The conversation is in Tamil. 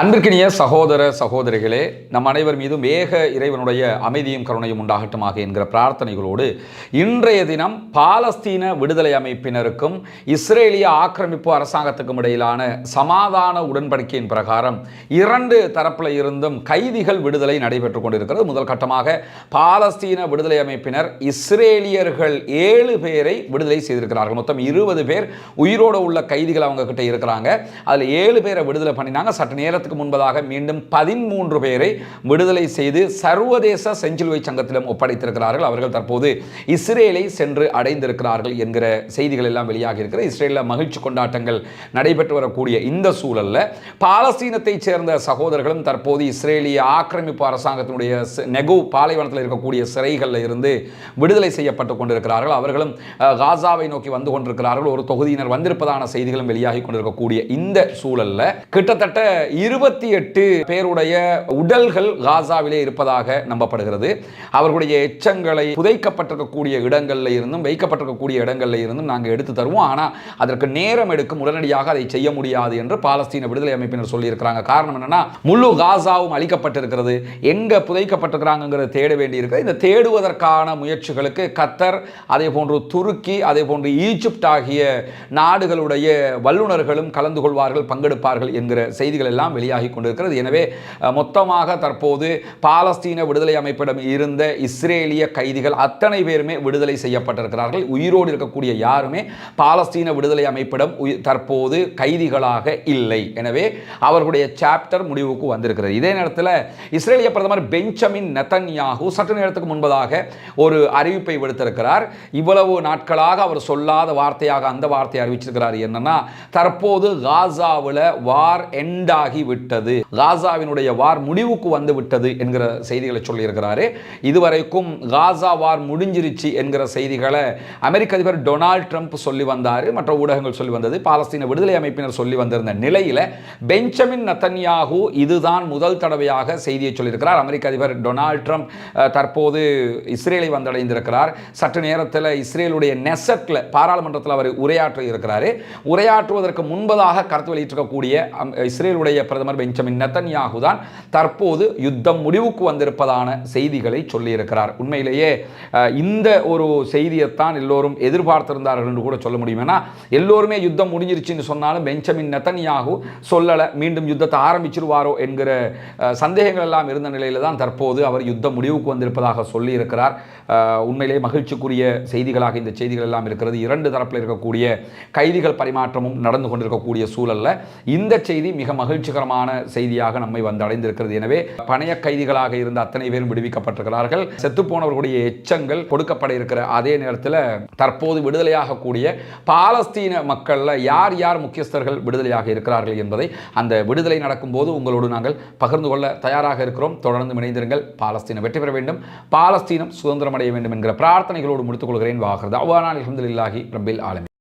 அன்பிற்கினிய சகோதர சகோதரிகளே நம் அனைவர் மீதும் ஏக இறைவனுடைய அமைதியும் கருணையும் உண்டாகட்டுமாக என்கிற பிரார்த்தனைகளோடு இன்றைய தினம் பாலஸ்தீன விடுதலை அமைப்பினருக்கும் இஸ்ரேலிய ஆக்கிரமிப்பு அரசாங்கத்துக்கும் இடையிலான சமாதான உடன்படிக்கையின் பிரகாரம் இரண்டு தரப்பில் இருந்தும் கைதிகள் விடுதலை நடைபெற்றுக் கொண்டிருக்கிறது. முதல் கட்டமாக பாலஸ்தீன விடுதலை அமைப்பினர் இஸ்ரேலியர்கள் ஏழு பேரை விடுதலை செய்திருக்கிறார்கள். மொத்தம் இருபது பேர் உயிரோடு உள்ள கைதிகள் அவங்க கிட்ட இருக்கிறாங்க. அதில் ஏழு பேரை விடுதலை பண்ணினாங்க. சற்று நேரத்துக்கு முன்பதாக மீண்டும் பதிமூன்று பேரை விடுதலை செய்து சர்வதேச செஞ்சிலுவை சங்கத்திடம் ஒப்படைத்திருக்கிறார்கள். அவர்கள் தற்போது இஸ்ரேலை சென்று அடைந்திருக்கிறார்கள் என்கிற செய்திகள் எல்லாம் வெளியாகி இருக்கிறது. இஸ்ரேலில் மகிழ்ச்சி கொண்டாட்டங்கள் நடைபெற்று வரக்கூடிய இந்த சூழலில் பாலஸ்தீனத்தைச் சேர்ந்த சகோதரர்களும் தற்போது இஸ்ரேலிய ஆக்கிரமிப்பு அரசாங்கத்தினுடைய நெகு பாலைவனத்தில் இருக்கக்கூடிய சிறைகளில் இருந்து விடுதலை செய்யப்பட்டு கொண்டிருக்கிறார்கள். அவர்களும் காசாவை நோக்கி வந்து கொண்டிருக்கிறார்கள். ஒரு தொகுதியினர் வந்திருப்பதான செய்திகளும் வெளியாகி கொண்டிருக்கக்கூடிய இந்த சூழலில் கிட்டத்தட்ட இரு இருபத்தி எட்டு பேருடைய உடல்கள் காசாவிலே இருப்பதாக நம்பப்படுகிறது. அவர்களுடைய எச்சங்களை புதைக்கப்பட்டிருக்கக்கூடிய இடங்களில் இருந்தும் வைக்கப்பட்டிருக்கக்கூடிய இடங்களில் இருந்தும் நாங்கள் எடுத்து தருவோம். ஆனால் அதற்கு நேரம் எடுக்கும் உடனடியாக அதை செய்ய முடியாது என்று பாலஸ்தீன விடுதலை அமைப்பினர் சொல்லியிருக்கிறாங்க. காரணம் என்னன்னா முழு காசாவும் அளிக்கப்பட்டிருக்கிறது எங்க புதைக்கப்பட்டிருக்கிறாங்கிறத தேட வேண்டியிருக்கிறது இந்த தேடுவதற்கான முயற்சிகளுக்கு கத்தர் அதே போன்று துருக்கி அதே போன்று ஈஜிப்ட் ஆகிய நாடுகளுடைய வல்லுநர்களும் கலந்து கொள்வார்கள் பங்கெடுப்பார்கள் என்கிற செய்திகள் எல்லாம் வெளியாகி கொண்டிருக்கிறது எனவே மொத்தமாக தற்போது பாலஸ்தீன விடுதலை அமைப்பிடம் இருந்த இஸ்ரேலிய கைதிகள் அத்தனை பேருமே விடுதலை செய்யப்பட்டிருக்கிறார்கள். உயிரோடு இருக்கக்கூடிய யாருமே பாலஸ்தீன விடுதலை அமைப்பிடம் தற்போது கைதிகளாக இல்லை. எனவே அவர்களுடைய சாப்டர் முடிவுக்கு வந்திருக்கிறது. இதே நேரத்தில் இஸ்ரேலிய பிரதமர் பெஞ்சமின் நெத்தன்யாகு சற்று நேரத்துக்கு முன்பதாக ஒரு அறிவிப்பை விடுத்திருக்கிறார். இவ்வளவு நாட்களாக அவர் சொல்லாத வார்த்தையாக அந்த வார்த்தையை அறிவிச்சிருக்கிறார். என்னன்னா தற்போது காசாவில் வார் எண்டாகி விட்டது காசாவினுடைய வார் முடிவுக்கு வந்து விட்டது என்கிற செய்திகளை சொல்லியிருக்கிறாரு. இதுவரைக்கும் காசா வார் முடிஞ்சிருச்சு என்கிற செய்திகளை அமெரிக்க அதிபர் டொனால்ட் ட்ரம்ப் சொல்லி வந்தார். மற்ற ஊடகங்கள் சொல்லி வந்தது பாலஸ்தீன விடுதலை அமைப்பினர் சொல்லி வந்திருந்த நிலையில பெஞ்சமின் நத்தன்யாகு இதுதான் முதல் தடவையாக செய்தியை சொல்லியிருக்கிறார். அமெரிக்க அதிபர் டொனால்ட் ட்ரம்ப் தற்போது இஸ்ரேலை வந்தடைந்திருக்கிறார். சற்று நேரத்தில் இஸ்ரேலுடைய நெசட்டில் பாராளுமன்றத்தில் அவர் உரையாற்றி இருக்கிறார். உரையாற்றுவதற்கு முன்பதாக கருத்து வெளியிட்டிருக்கக்கூடிய இஸ்ரேலுடைய பிரதமர் பிரதமர் பெஞ்சமின் நெத்தன்யாகு தான் தற்போது யுத்தம் முடிவுக்கு வந்திருப்பதான செய்திகளை சொல்லியிருக்கிறார். உண்மையிலேயே இந்த ஒரு செய்தியைத்தான் எல்லோரும் எதிர்பார்த்திருந்தார்கள் என்று கூட சொல்ல முடியும். ஏன்னா எல்லோருமே யுத்தம் முடிஞ்சிருச்சுன்னு சொன்னாலும் பெஞ்சமின் நெத்தன்யாகு சொல்லலை மீண்டும் யுத்தத்தை ஆரம்பிச்சிருவாரோ என்கிற சந்தேகங்கள் எல்லாம் இருந்த நிலையில் தான் தற்போது அவர் யுத்தம் முடிவுக்கு வந்திருப்பதாக சொல்லியிருக்கிறார். அஹ், உண்மையிலேயே மகிழ்ச்சிக்குரிய செய்திகளாக இந்த செய்திகள் எல்லாம் இருக்கிறது. இரண்டு தரப்பில் இருக்கக்கூடிய கைதிகள் பரிமாற்றமும் நடந்து கொண்டிருக்கக்கூடிய சூழலில் இந்த செய்தி மிக அவசரமான செய்தியாக நம்மை வந்தடைந்திருக்கிறது எனவே பணைய கைதிகளாக இருந்த அத்தனை பேரும் விடுவிக்கப்பட்டிருக்கிறார்கள். செத்துப்போனவர்களுடைய எச்சங்கள் கொடுக்கப்பட இருக்கிற அதே நேரத்தில் தற்போது விடுதலையாக கூடிய பாலஸ்தீன மக்கள்ல யார் யார் முக்கியஸ்தர்கள் விடுதலையாக இருக்கிறார்கள் என்பதை அந்த விடுதலை நடக்கும்போது உங்களோடு நாங்கள் பகிர்ந்து கொள்ள தயாராக இருக்கிறோம். தொடர்ந்து இணைந்திருங்கள். பாலஸ்தீனம் வெற்றி பெற வேண்டும். பாலஸ்தீனம் சுதந்திரம் அடைய வேண்டும் என்கிற பிரார்த்தனைகளோடு முடித்துக் கொள்கிறேன். வாகிறது அவ்வாறான அலமதுல்லாஹி ரபில் ஆலமி